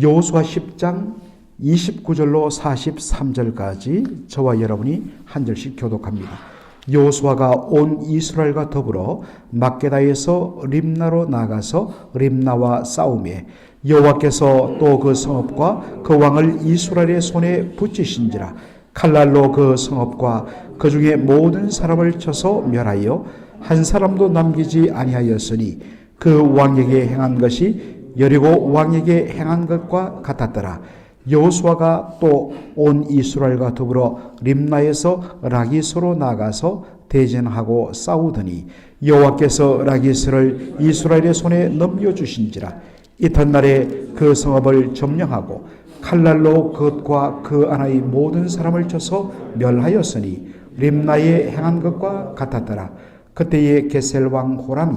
여호수아 10장 29절로 43절까지 저와 여러분이 한 절씩 교독합니다. 여호수아가 온 이스라엘과 더불어 막게다에서 림나로 나가서 림나와 싸움에 여호와께서 또 그 성읍과 그 왕을 이스라엘의 손에 붙이신지라 칼날로 그 성읍과 그 중에 모든 사람을 쳐서 멸하여 한 사람도 남기지 아니하였으니 그 왕에게 행한 것이 여리고 왕에게 행한 것과 같았더라. 여호수아가 또 온 이스라엘과 더불어 림나에서 라기스로 나가서 대전하고 싸우더니 여호와께서 라기스를 이스라엘의 손에 넘겨 주신지라 이튿날에 그 성읍을 점령하고 칼날로 그것과 그 안의 모든 사람을 쳐서 멸하였으니 림나에 행한 것과 같았더라. 그때에 게셀 왕 호람이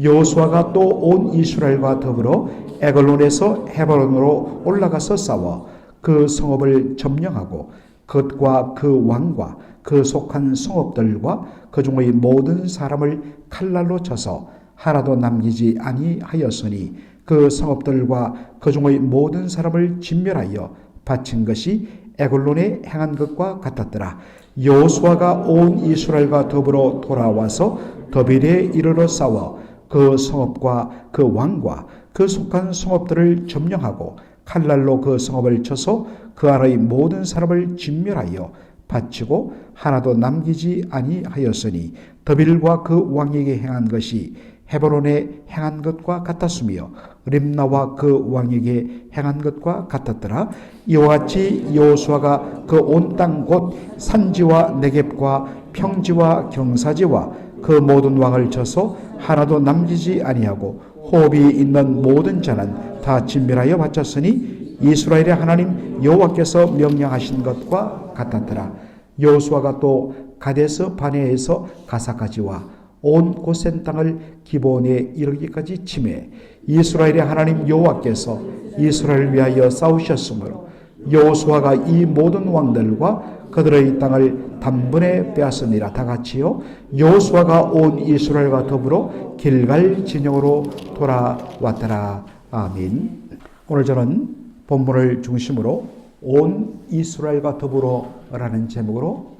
여호수아가 또 온 이스라엘과 더불어 에글론에서 헤바론으로 올라가서 싸워 그 성읍을 점령하고 그것과 그 왕과 그 속한 성읍들과 그 중의 모든 사람을 칼날로 쳐서 하나도 남기지 아니하였으니 그 성읍들과 그 중의 모든 사람을 진멸하여 바친 것이 에글론에 행한 것과 같았더라. 여호수아가 온 이스라엘과 더불어 돌아와서 더빌에 이르러 싸워 그 성읍과 그 왕과 그 속한 성읍들을 점령하고 칼날로 그 성읍을 쳐서 그 안의 모든 사람을 진멸하여 바치고 하나도 남기지 아니하였으니 더빌과 그 왕에게 행한 것이 헤브론에 행한 것과 같았으며 림나와 그 왕에게 행한 것과 같았더라. 이와 같이 여호수아가 그 온 땅 곧 산지와 네겝과 평지와 경사지와 그 모든 왕을 쳐서 하나도 남기지 아니하고 호흡이 있는 모든 자는 다 진멸하여 바쳤으니 이스라엘의 하나님 여호와께서 명령하신 것과 같았더라. 여호수아가 또 가데스 바네에서 가사까지와 온 고센 땅을 기본에 이르기까지 침해 이스라엘의 하나님 여호와께서 이스라엘을 위하여 싸우셨으므로 여호수아가 이 모든 왕들과 그들의 땅을 단번에 빼앗으니라 다 같이요. 여호수아가 온 이스라엘과 더불어 길갈 진영으로 돌아왔더라. 아멘. 오늘 저는 본문을 중심으로 온 이스라엘과 더불어라는 제목으로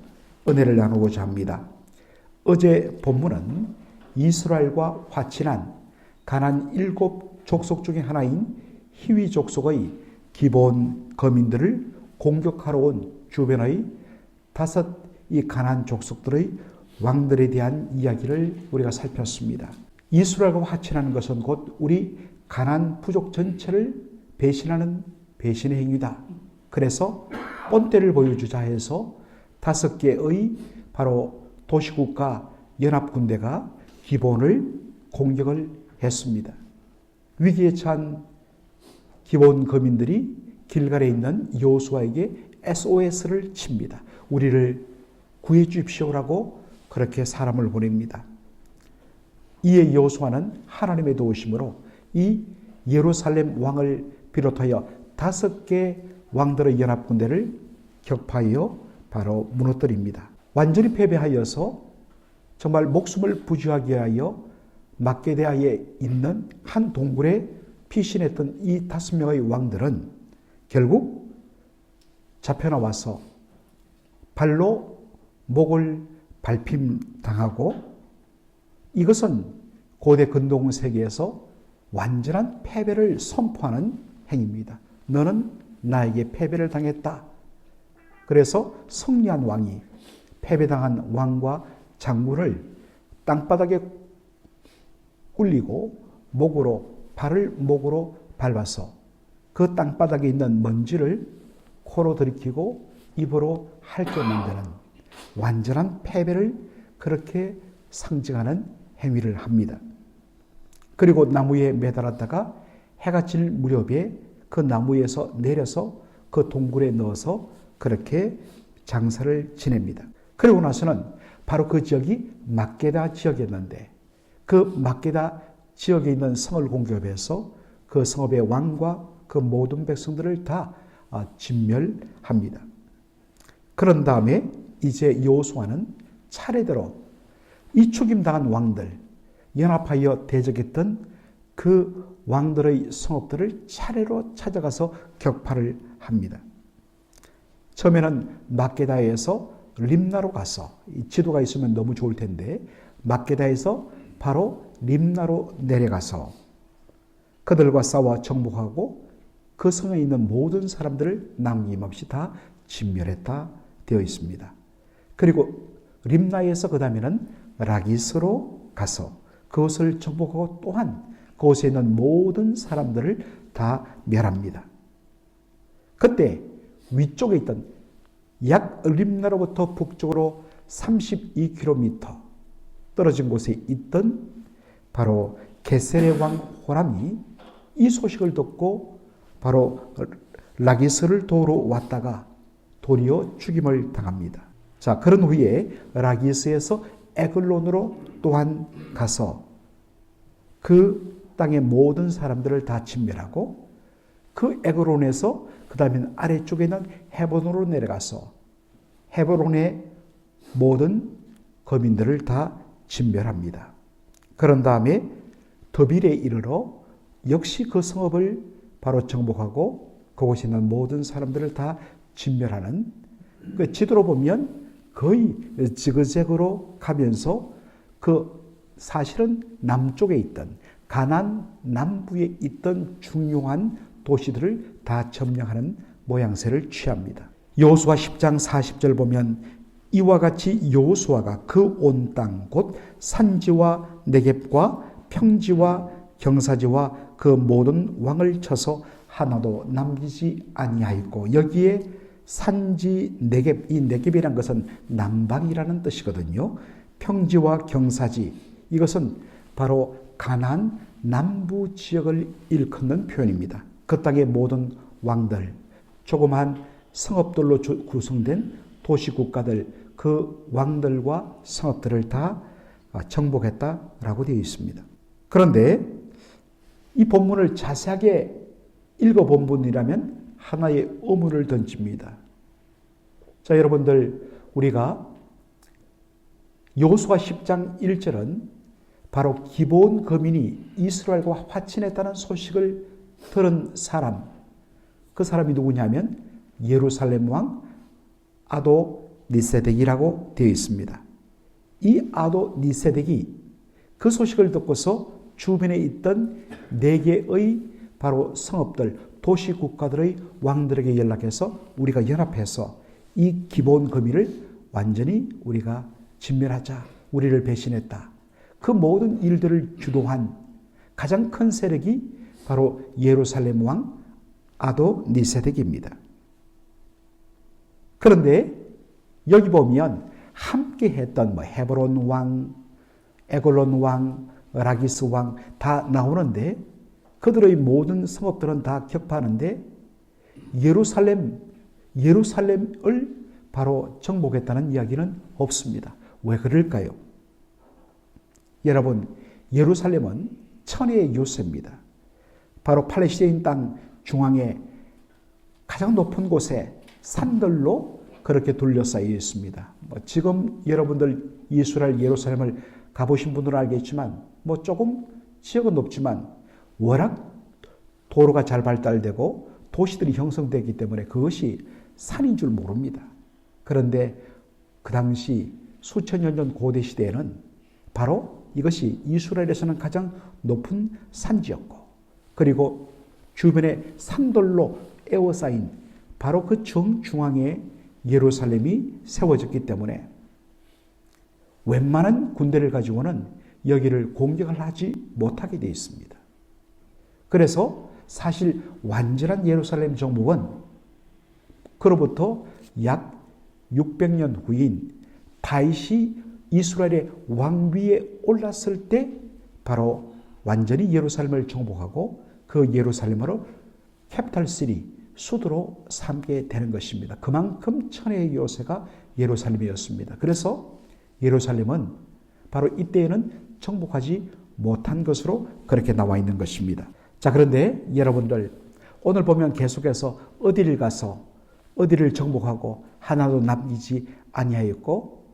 은혜를 나누고자 합니다. 어제 본문은 이스라엘과 화친한 가난 일곱 족속 중의 하나인 히위 족속의 기본 거민들을 공격하러 온 주변의 다섯 이 가난 족속들의 왕들에 대한 이야기를 우리가 살폈습니다. 이스라엘과 화친하는 것은 곧 우리 가난 부족 전체를 배신하는 배신의 행위다. 그래서 본때를 보여주자 해서 다섯 개의 바로 도시국가 연합군대가 기본을 공격을 했습니다. 위기에 처한 기본 거민들이 길갈에 있는 여호수아에게 SOS를 칩니다. 우리를 구해 주십시오라고 그렇게 사람을 보냅니다. 이에 여호수아는 하나님의 도우심으로 이 예루살렘 왕을 비롯하여 다섯 개 왕들의 연합군대를 격파하여 바로 무너뜨립니다. 완전히 패배하여서 정말 목숨을 부지하게 하여 막게대하에 있는 한 동굴에 피신했던 이 다섯 명의 왕들은 결국 잡혀나와서 발로 목을 밟힘 당하고 이것은 고대 근동 세계에서 완전한 패배를 선포하는 행위입니다. 너는 나에게 패배를 당했다. 그래서 승리한 왕이 패배당한 왕과 장군을 땅바닥에 굴리고 목으로 발을 목으로 밟아서 그 땅바닥에 있는 먼지를 코로 들이키고 입으로 핥게 만드는 완전한 패배를 그렇게 상징하는 행위를 합니다. 그리고 나무에 매달았다가 해가 질 무렵에 그 나무에서 내려서 그 동굴에 넣어서 그렇게 장사를 지냅니다. 그리고 나서는 바로 그 지역이 막게다 지역이었는데 그 막게다 지역에 있는 성을 공격해서 그 성읍의 왕과 그 모든 백성들을 다 아, 진멸합니다. 그런 다음에 이제 여호수아는 차례대로 이 죽임당한 왕들 연합하여 대적했던 그 왕들의 성읍들을 차례로 찾아가서 격파를 합니다. 처음에는 막게다에서 림나로 가서 이 지도가 있으면 너무 좋을 텐데 막게다에서 바로 림나로 내려가서 그들과 싸워 정복하고 그 성에 있는 모든 사람들을 남김없이 다 진멸했다 되어 있습니다. 그리고 림나에서 그 다음에는 라기스로 가서 그것을 정복하고 또한 그곳에 있는 모든 사람들을 다 멸합니다. 그때 위쪽에 있던 약 림나로부터 북쪽으로 32km 떨어진 곳에 있던 바로 게셀의 왕 호람이 이 소식을 듣고 바로 라기스를 도우러 왔다가 도리어 죽임을 당합니다. 자, 그런 후에 라기스에서 에글론으로 또한 가서 그 땅의 모든 사람들을 다 진멸하고 그 에글론에서 그 다음에 아래쪽에 있는 헤본으로 내려가서 헤본의 모든 거민들을 다 진멸합니다. 그런 다음에 더빌에 이르러 역시 그 성읍을 바로 정복하고 그곳에 있는 모든 사람들을 다 진멸하는 그 지도로 보면 거의 지그재그로 가면서 그 사실은 남쪽에 있던 가난 남부에 있던 중요한 도시들을 다 점령하는 모양새를 취합니다. 여호수아 10장 40절 보면 이와 같이 여호수아가 그 온 땅 곧 산지와 내겝과 평지와 경사지와 그 모든 왕을 쳐서 하나도 남기지 아니하였고 여기에 산지 내겝 이 내겝이란 것은 남방이라는 뜻이거든요. 평지와 경사지 이것은 바로 가난 남부 지역을 일컫는 표현입니다. 그 땅의 모든 왕들, 조그만 성읍들로 구성된 도시 국가들, 그 왕들과 성읍들을 다 정복했다라고 되어 있습니다. 그런데 이 본문을 자세하게 읽어본 분이라면 하나의 의문을 던집니다. 자, 여러분들, 우리가 여호수아 10장 1절은 바로 기본 거민이 이스라엘과 화친했다는 소식을 들은 사람, 그 사람이 누구냐면 예루살렘 왕 아도 니세덱이라고 되어 있습니다. 이 아도 니세덱이 그 소식을 듣고서 주변에 있던 네 개의 바로 성읍들, 도시 국가들의 왕들에게 연락해서 우리가 연합해서 이 기본 거미를 완전히 우리가 진멸하자. 우리를 배신했다. 그 모든 일들을 주도한 가장 큰 세력이 바로 예루살렘 왕 아도 니세덱입니다. 그런데 여기 보면 함께 했던 뭐 헤브론 왕, 에골론 왕, 라기스 왕 다 나오는데 그들의 모든 성읍들은 다 격파하는데 예루살렘 예루살렘을 바로 정복했다는 이야기는 없습니다. 왜 그럴까요? 여러분, 예루살렘은 천혜의 요새입니다. 바로 팔레스타인 땅 중앙에 가장 높은 곳에 산들로 그렇게 둘러싸여 있습니다. 뭐 지금 여러분들 이스라엘 예루살렘을 가보신 분들은 알겠지만 뭐 조금 지역은 높지만 워낙 도로가 잘 발달되고 도시들이 형성되기 때문에 그것이 산인 줄 모릅니다. 그런데 그 당시 수천 년 전 고대 시대에는 바로 이것이 이스라엘에서는 가장 높은 산지였고 그리고 주변에 산돌로 에워싸인 바로 그 정중앙에 예루살렘이 세워졌기 때문에 웬만한 군대를 가지고는 여기를 공격을 하지 못하게 되어 있습니다. 그래서 사실 완전한 예루살렘 정복은 그로부터 약 600년 후인 다윗이 이스라엘의 왕위에 올랐을 때 바로 완전히 예루살렘을 정복하고 그 예루살렘으로 캐피탈 시리 수도로 삼게 되는 것입니다. 그만큼 천혜의 요새가 예루살렘이었습니다. 그래서 예루살렘은 바로 이때에는 정복하지 못한 것으로 그렇게 나와 있는 것입니다. 자, 그런데 여러분들 오늘 보면 계속해서 어디를 가서 어디를 정복하고 하나도 남기지 아니하였고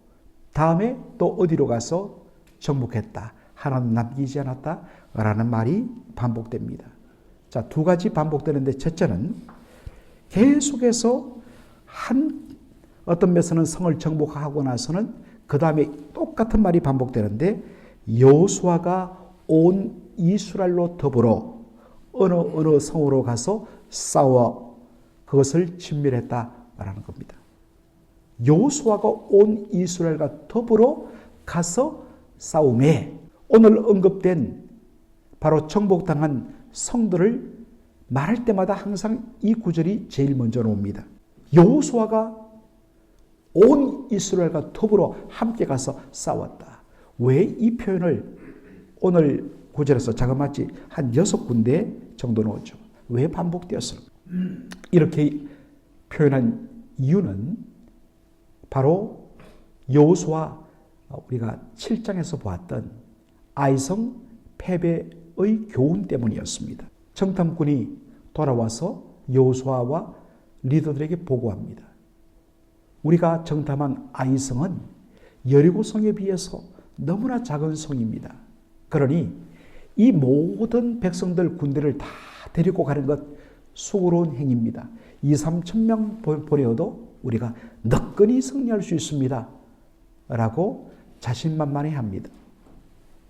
다음에 또 어디로 가서 정복했다. 하나도 남기지 않았다 라는 말이 반복됩니다. 자, 두 가지 반복되는데 첫째는 계속해서 한 어떤 면에서는 성을 정복하고 나서는 그 다음에 똑같은 말이 반복되는데 여호수아가 온 이스라엘로 더불어 어느 어느 성으로 가서 싸워 그것을 진멸했다라는 겁니다. 여호수아가 온 이스라엘과 더불어 가서 싸움에 오늘 언급된 바로 정복당한 성들을 말할 때마다 항상 이 구절이 제일 먼저 나옵니다. 여호수아가 온 이스라엘과 더불어 함께 가서 싸웠다. 왜 이 표현을 오늘 구절에서 자그마치 한 여섯 군데 정도 나오죠. 왜 반복되었을까? 이렇게 표현한 이유는 바로 여호수아 우리가 7장에서 보았던 아이성 패배의 교훈 때문이었습니다. 정탐꾼이 돌아와서 여호수아와 리더들에게 보고합니다. 우리가 정탐한 아이성은 여리고성에 비해서 너무나 작은 성입니다. 그러니 이 모든 백성들 군대를 다 데리고 가는 것 수고로운 행입니다. 2, 3천 명 보내어도 우리가 너끈히 승리할 수 있습니다. 라고 자신만만해 합니다.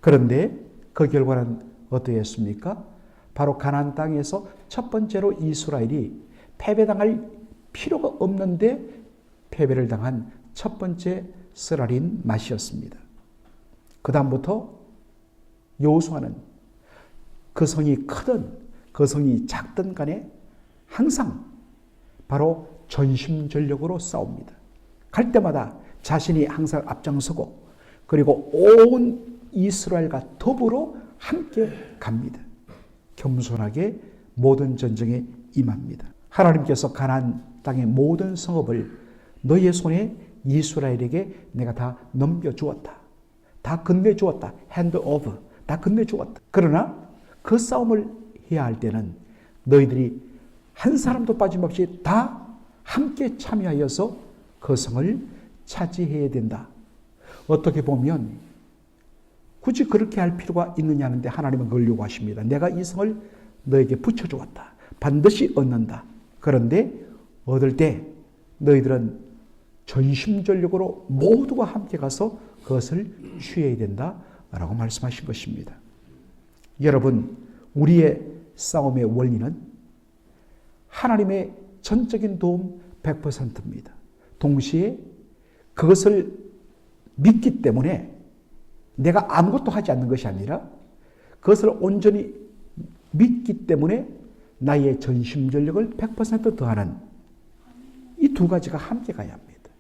그런데 그 결과는 어떠했습니까? 바로 가나안 땅에서 첫 번째로 이스라엘이 패배당할 필요가 없는데 패배를 당한 첫 번째 쓰라린 맛이었습니다. 그 다음부터 여호수아는 그 성이 크든 그 성이 작든 간에 항상 바로 전심전력으로 싸웁니다. 갈 때마다 자신이 항상 앞장서고 그리고 온 이스라엘과 더불어 함께 갑니다. 겸손하게 모든 전쟁에 임합니다. 하나님께서 가난 땅의 모든 성읍을 너의 손에 이스라엘에게 내가 다 넘겨주었다. 다 건네주었다. 핸드 오브. 다 건네주었다. 그러나 그 싸움을 해야 할 때는 너희들이 한 사람도 빠짐없이 다 함께 참여하여서 그 성을 차지해야 된다. 어떻게 보면 굳이 그렇게 할 필요가 있느냐는데 하나님은 그걸 요구하십니다. 내가 이 성을 너에게 붙여주었다. 반드시 얻는다. 그런데 얻을 때 너희들은 전심전력으로 모두가 함께 가서 그것을 취해야 된다 라고 말씀하신 것입니다. 여러분, 우리의 싸움의 원리는 하나님의 전적인 도움 100%입니다. 동시에 그것을 믿기 때문에 내가 아무것도 하지 않는 것이 아니라 그것을 온전히 믿기 때문에 나의 전심전력을 100% 더하는 이 두 가지가 함께 가야 합니다.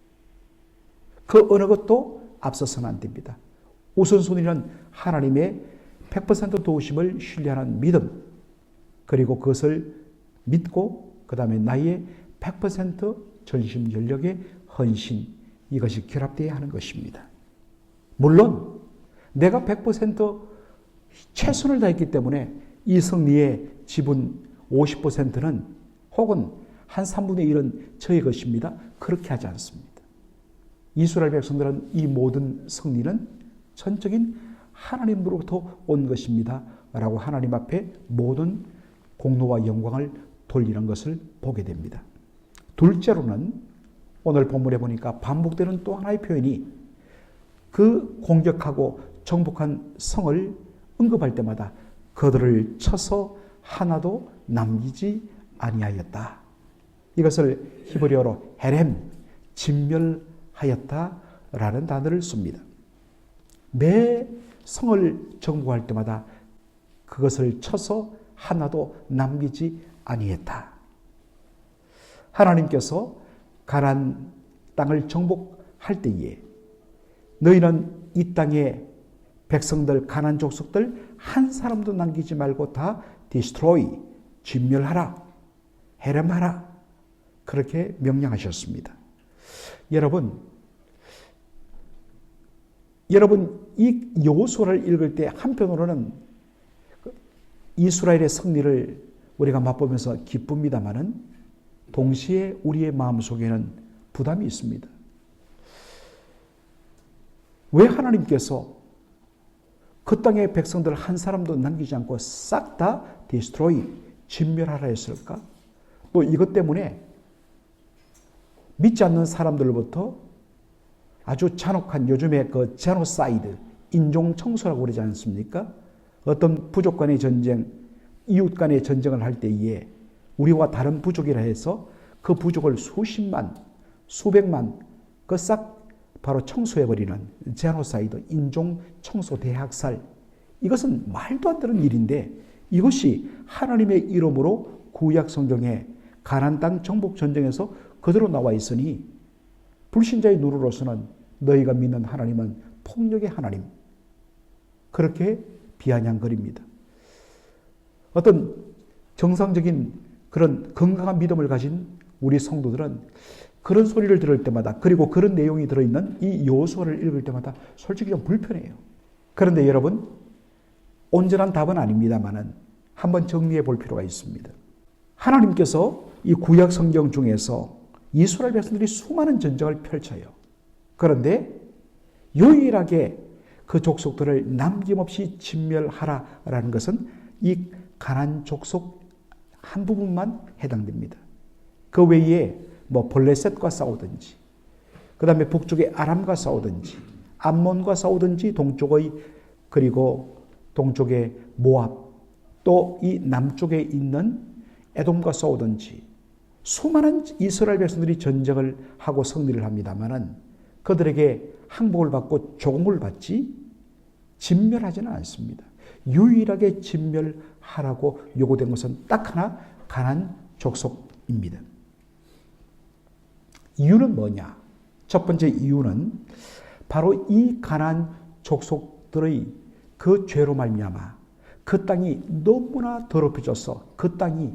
그 어느 것도 앞서서는 안 됩니다. 우선순위는 하나님의 100% 도우심을 신뢰하는 믿음, 그리고 그것을 믿고, 그 다음에 나의 100% 전심전력의 헌신, 이것이 결합되어야 하는 것입니다. 물론, 내가 100% 최선을 다했기 때문에 이 승리의 지분 50%는 혹은 한 3분의 1은 저의 것입니다. 그렇게 하지 않습니다. 이스라엘 백성들은 이 모든 승리는 전적인 하나님으로부터 온 것입니다. 라고 하나님 앞에 모든 공로와 영광을 돌리는 것을 보게 됩니다. 둘째로는 오늘 본문에 보니까 반복되는 또 하나의 표현이 그 공격하고 정복한 성을 언급할 때마다 그들을 쳐서 하나도 남기지 아니하였다. 이것을 히브리어로 헤렘, 진멸하였다라는 단어를 씁니다. 매 성을 정복할 때마다 그것을 쳐서 하나도 남기지 아니했다. 하나님께서 가난 땅을 정복할 때에 너희는 이 땅에 백성들 가난 족속들 한 사람도 남기지 말고 다 디스트로이 진멸하라 해렴하라. 그렇게 명령하셨습니다. 여러분, 여러분 이 여호수아를 읽을 때 한편으로는 이스라엘의 승리를 우리가 맛보면서 기쁩니다마는 동시에 우리의 마음속에는 부담이 있습니다. 왜 하나님께서 그 땅의 백성들 한 사람도 남기지 않고 싹 다 디스트로이 진멸하라 했을까? 또 이것 때문에 믿지 않는 사람들로부터 아주 잔혹한 요즘의 그 제노사이드, 인종 청소라고 그러지 않습니까? 어떤 부족 간의 전쟁, 이웃 간의 전쟁을 할 때에 우리와 다른 부족이라 해서 그 부족을 수십만, 수백만 그 싹 바로 청소해버리는 제노사이드, 인종 청소 대학살. 이것은 말도 안 되는 일인데 이것이 하나님의 이름으로 구약 성경에 가난 땅 정복 전쟁에서 그대로 나와 있으니 불신자의 누로로서는 너희가 믿는 하나님은 폭력의 하나님. 그렇게 비아냥거립니다. 어떤 정상적인 그런 건강한 믿음을 가진 우리 성도들은 그런 소리를 들을 때마다 그리고 그런 내용이 들어있는 이 요소를 읽을 때마다 솔직히 좀 불편해요. 그런데 여러분 온전한 답은 아닙니다만은 한번 정리해 볼 필요가 있습니다. 하나님께서 이 구약 성경 중에서 이스라엘 백성들이 수많은 전쟁을 펼쳐요. 그런데 유일하게 그 족속들을 남김없이 진멸하라라는 것은 이 가난 족속 한 부분만 해당됩니다. 그 외에 뭐 블레셋과 싸우든지, 그 다음에 북쪽의 아람과 싸우든지, 암몬과 싸우든지, 동쪽의 그리고 동쪽의 모압, 또 이 남쪽에 있는 에돔과 싸우든지, 수많은 이스라엘 백성들이 전쟁을 하고 승리를 합니다만은 그들에게 항복을 받고 조공을 받지 진멸하지는 않습니다. 유일하게 진멸하라고 요구된 것은 딱 하나 가난 족속입니다. 이유는 뭐냐? 첫 번째 이유는 바로 이 가난 족속들의 그 죄로 말미암아 그 땅이 너무나 더럽혀져서 그 땅이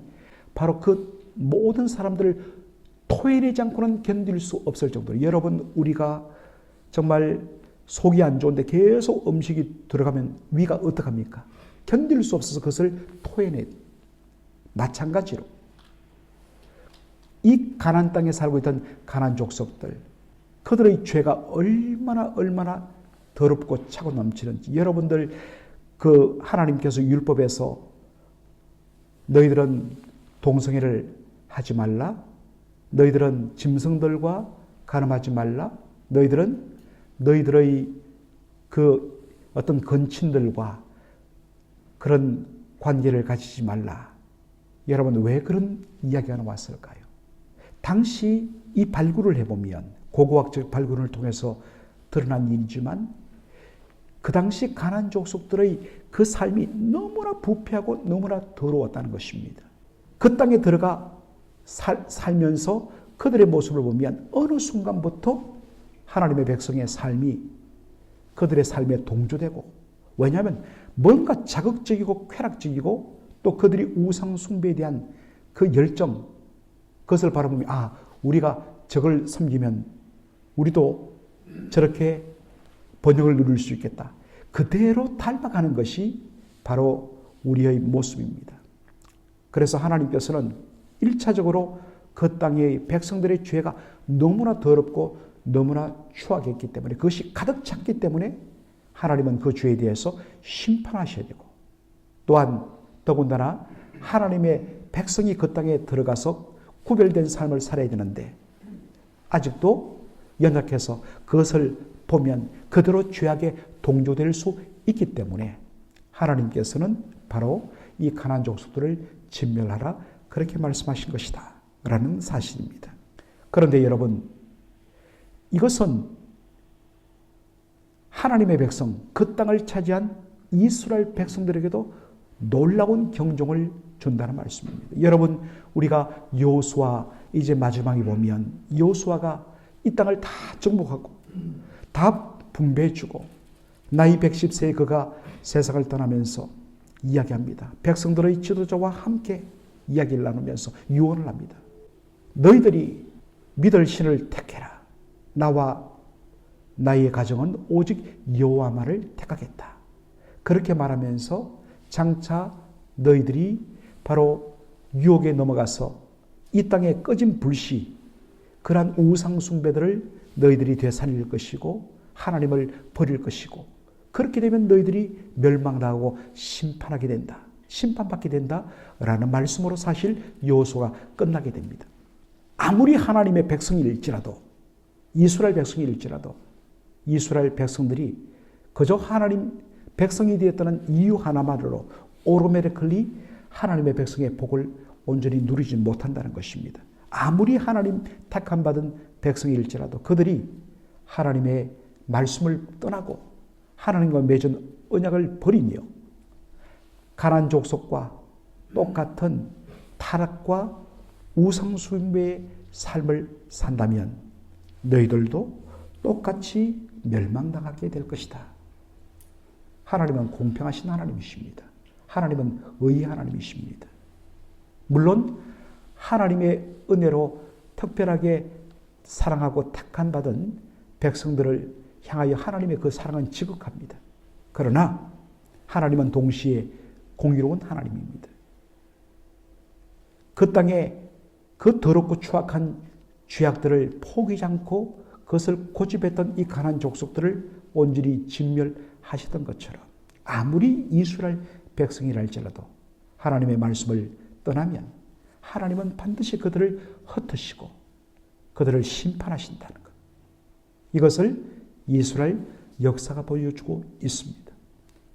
바로 그 모든 사람들을 토해내지 않고는 견딜 수 없을 정도로 여러분 우리가 정말 속이 안 좋은데 계속 음식이 들어가면 위가 어떡합니까? 견딜 수 없어서 그것을 토해내 마찬가지로 이 가난 땅에 살고 있던 가난 족속들 그들의 죄가 얼마나 얼마나 더럽고 차고 넘치는지 여러분들 그 하나님께서 율법에서 너희들은 동성애를 하지 말라. 너희들은 짐승들과 가늠하지 말라. 너희들은 너희들의 그 어떤 건친들과 그런 관계를 가지지 말라. 여러분, 왜 그런 이야기가 나왔을까요? 당시 이 발굴을 해보면, 고고학적 발굴을 통해서 드러난 일이지만, 그 당시 가난 족속들의 그 삶이 너무나 부패하고 너무나 더러웠다는 것입니다. 그 땅에 들어가 살, 살면서 그들의 모습을 보면 어느 순간부터 하나님의 백성의 삶이 그들의 삶에 동조되고 왜냐하면 뭔가 자극적이고 쾌락적이고 또 그들이 우상 숭배에 대한 그 열정 그것을 바라보면 아 우리가 저걸 섬기면 우리도 저렇게 번영을 누릴 수 있겠다. 그대로 닮아가는 것이 바로 우리의 모습입니다. 그래서 하나님께서는 1차적으로 그 땅의 백성들의 죄가 너무나 더럽고 너무나 추하했기 때문에 그것이 가득 찼기 때문에 하나님은 그 죄에 대해서 심판하셔야 되고 또한 더군다나 하나님의 백성이 그 땅에 들어가서 구별된 삶을 살아야 되는데 아직도 연약해서 그것을 보면 그대로 죄악에 동조될 수 있기 때문에 하나님께서는 바로 이 가난 족속들을 진멸하라 그렇게 말씀하신 것이다. 라는 사실입니다. 그런데 여러분, 이것은 하나님의 백성, 그 땅을 차지한 이스라엘 백성들에게도 놀라운 경종을 준다는 말씀입니다. 여러분, 우리가 요수아 이제 마지막에 보면 요수아가 이 땅을 다 정복하고 다 분배해주고 나이 110세에 그가 세상을 떠나면서 이야기합니다. 백성들의 지도자와 함께 이야기를 나누면서 유언을 합니다. 너희들이 믿을 신을 택해라. 나와 나의 가정은 오직 여호와만을 택하겠다. 그렇게 말하면서 장차 너희들이 바로 유혹에 넘어가서 이 땅에 꺼진 불씨, 그러한 우상 숭배들을 너희들이 되살릴 것이고 하나님을 버릴 것이고 그렇게 되면 너희들이 멸망당하고 심판하게 된다. 심판받게 된다 라는 말씀으로 사실 여호수가 끝나게 됩니다. 아무리 하나님의 백성일지라도 이스라엘 백성일지라도 이스라엘 백성들이 그저 하나님 백성이 되었다는 이유 하나만으로 오르메르클리 하나님의 백성의 복을 온전히 누리지 못한다는 것입니다. 아무리 하나님 택함 받은 백성일지라도 그들이 하나님의 말씀을 떠나고 하나님과 맺은 언약을 버리며 가난 족속과 똑같은 타락과 우상 숭배의 삶을 산다면 너희들도 똑같이 멸망당하게 될 것이다. 하나님은 공평하신 하나님이십니다. 하나님은 의의 하나님이십니다. 물론 하나님의 은혜로 특별하게 사랑하고 택한 받은 백성들을 향하여 하나님의 그 사랑은 지극합니다. 그러나 하나님은 동시에 공의로운 하나님입니다. 그 땅에 그 더럽고 추악한 죄악들을 포기하지 않고 그것을 고집했던 이 가난 족속들을 온전히 진멸하시던 것처럼 아무리 이스라엘 백성이랄지라도 하나님의 말씀을 떠나면 하나님은 반드시 그들을 흩으시고 그들을 심판하신다는 것. 이것을 이스라엘 역사가 보여주고 있습니다.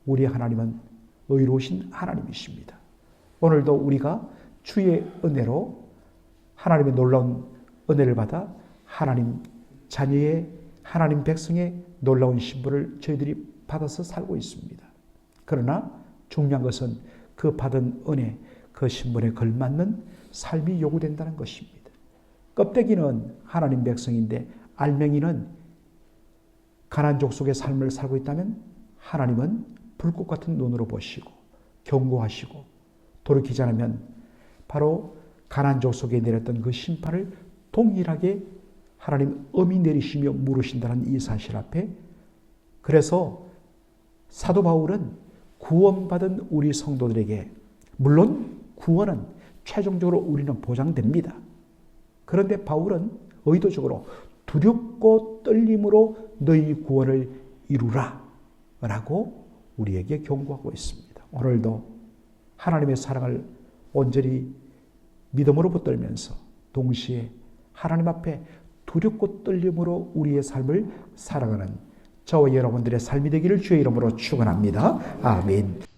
우리 하나님은 의로우신 하나님이십니다. 오늘도 우리가 주의 은혜로 하나님의 놀라운 은혜를 받아 하나님 자녀의 하나님 백성의 놀라운 신분을 저희들이 받아서 살고 있습니다. 그러나 중요한 것은 그 받은 은혜, 그 신분에 걸맞는 삶이 요구된다는 것입니다. 껍데기는 하나님 백성인데 알맹이는 가난족 속의 삶을 살고 있다면 하나님은 불꽃 같은 눈으로 보시고 경고하시고 돌이키지 않으면 바로 가난족 속에 내렸던 그 심판을 동일하게 하나님 엄히 내리시며 물으신다는 이 사실 앞에 그래서 사도 바울은 구원받은 우리 성도들에게 물론 구원은 최종적으로 우리는 보장됩니다. 그런데 바울은 의도적으로 두렵고 떨림으로 너희 구원을 이루라 라고 우리에게 경고하고 있습니다. 오늘도 하나님의 사랑을 온전히 믿음으로 붙들면서 동시에 하나님 앞에 두렵고 떨림으로 우리의 삶을 살아가는 저와 여러분들의 삶이 되기를 주의 이름으로 축원합니다. 아멘.